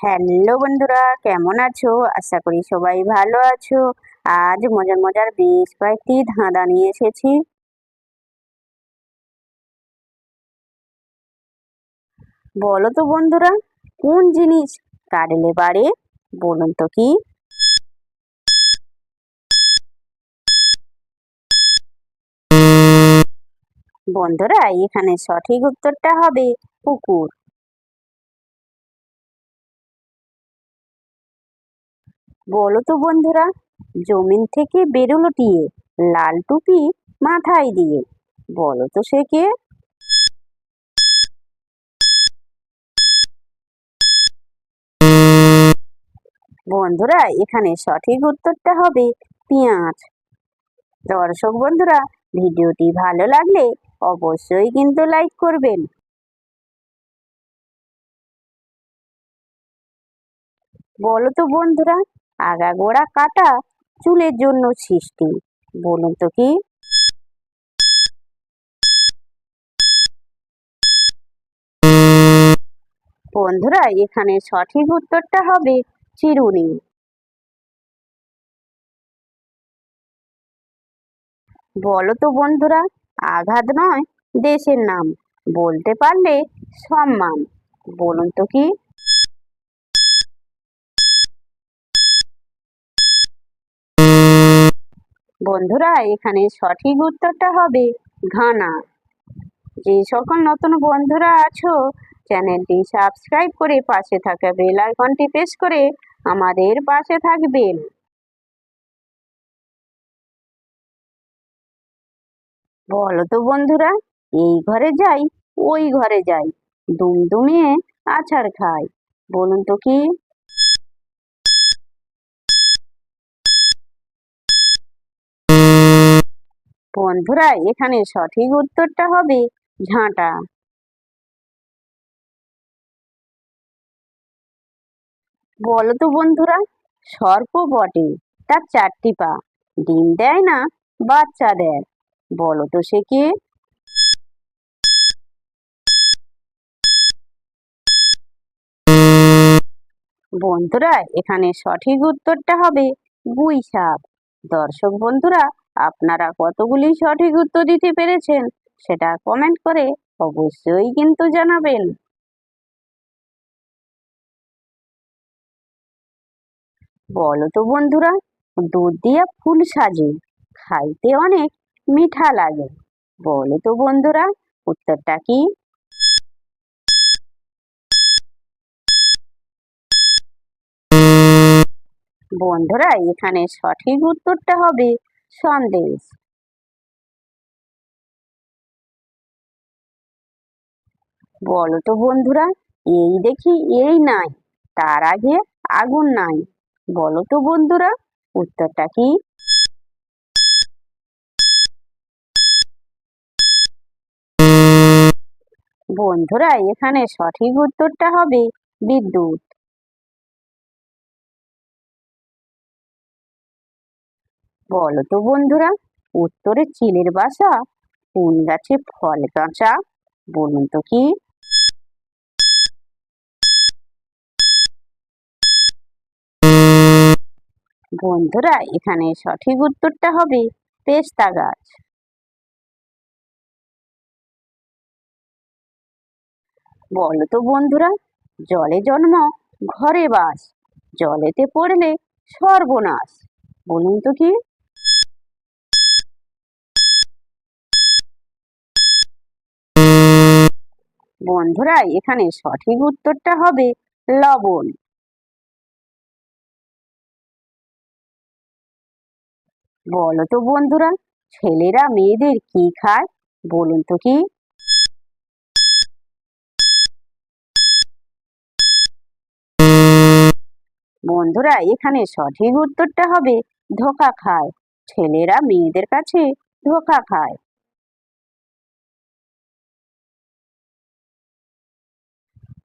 Hello বন্ধুরা, কেমন আছো? আশা করি সবাই ভালো আছো। আজ মজার মজার বেশ কয়েকটি ধাঁধা নিয়ে এসেছি। বলো তো বন্ধুরা, কোন জিনিস কাটলে বাড়ে বলুন তো কি? বন্ধুরা, এখানে সঠিক উত্তরটা হবে পুকুর। বলো তো বন্ধুরা, জমিন থেকে বেরোলো টিয়ে, লাল টুপি মাথায় দিয়ে, বলো তো সে কে? বন্ধুরা, এখানে সঠিক উত্তরটা হবে পেঁয়াজ। দর্শক বন্ধুরা, ভিডিওটি ভালো লাগলে অবশ্যই কিন্তু লাইক করবেন। বলো তো বন্ধুরা আগাগোড়া কাটা চুলের জন্য সৃষ্টি। বলুন তো কি? বন্ধুরা, এখানে সঠিক উত্তরটা হবে চিরুনি। বলো তো বন্ধুরা, আঘাত নয়, দেশের নাম। বলতে পারলে সম্মান। বলুন তো কি? বন্ধুরা, এখানে সঠিক উত্তরটা হবে ঘানা। যে সকল নতুন বন্ধুরা আছো, চ্যানেলটি সাবস্ক্রাইব করে পাশে থাকা বেল আইকনটি প্রেস করে আমাদের পাশে থাকবেন। বলো তো বন্ধুরা, এই ঘরে যাই, ওই ঘরে যাই, দুমদুমিয়ে আছাড় খাই, বলুন তো কি? বন্ধুরা, এখানে সঠিক উত্তরটা হবে ঝাঁটা। বলো তো বন্ধুরা, সর্প বটে, তার চারটি পা। ডিম দেয় না, বাচ্চা দেয়। বলো তো সে কে? বন্ধুরা, এখানে সঠিক উত্তরটা হবে গুই সাপ। দর্শক বন্ধুরা আপনারা কতগুলি সঠিক উত্তর দিতে পেরেছেন সেটা কমেন্ট করে অবশ্যই কিন্তু জানাবেন। বলো তো বন্ধুরা, দুধ দিয়া ফুল সাজে, খাইতে অনেক মিঠা লাগে। বলো তো বন্ধুরা, উত্তরটা কি? বন্ধুরা, এখানে সঠিক উত্তরটা হবে সন্দেশ বলো তো বন্ধুরা, এই দেখি এই নাই, তার আগে আগুন নাই। বলো তো বন্ধুরা, উত্তরটা কি? বন্ধুরা, এখানে সঠিক উত্তরটা হবে বিদ্যুৎ। বলো তো বন্ধুরা, উত্তরে চিলের বাসা, কোন গাছে ফল কাঁচা বলুন তো কি? বন্ধুরা, এখানে সঠিক উত্তরটা হবে পেস্তা গাছ। বলো তো বন্ধুরা, জলে জন্ম, ঘরে বাস, জলেতে পড়লে সর্বনাশ, বলুন তো কি? বন্ধুরা এখানে সঠিক উত্তরটা হবে লবণ। বলো তো বন্ধুরা, ছেলেরা মেয়েদের কি খায়? বলুন তো কি? বন্ধুরা, এখানে সঠিক উত্তরটা হবে ধোকা খায়। ছেলেরা মেয়েদের কাছে ধোকা খায়।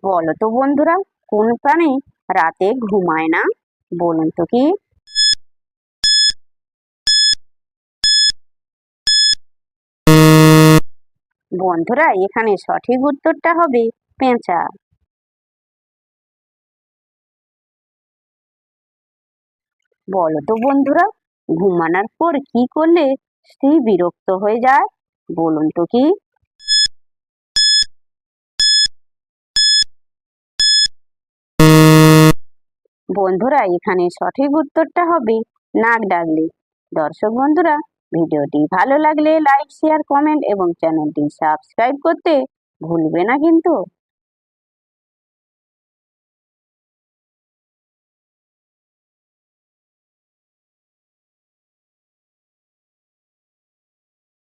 বলো তো বন্ধুরা, কোন প্রাণী রাতে ঘুমায় না? বলুন তো কি? বন্ধুরা, এখানে সঠিক উত্তরটা হবে পেঁচা। বলো তো বন্ধুরা, ঘুমানোর পর কি করলে স্ত্রী বিরক্ত হয়ে যায়? বলুন তো কি? বন্ধুরা, এখানে সঠিক উত্তরটা হবে নাক ডাকলে দর্শক বন্ধুরা, ভিডিওটি ভালো লাগলে লাইক শেয়ার কমেন্ট এবং চ্যানেলটি সাবস্ক্রাইব করতে ভুলবে না কিন্তু।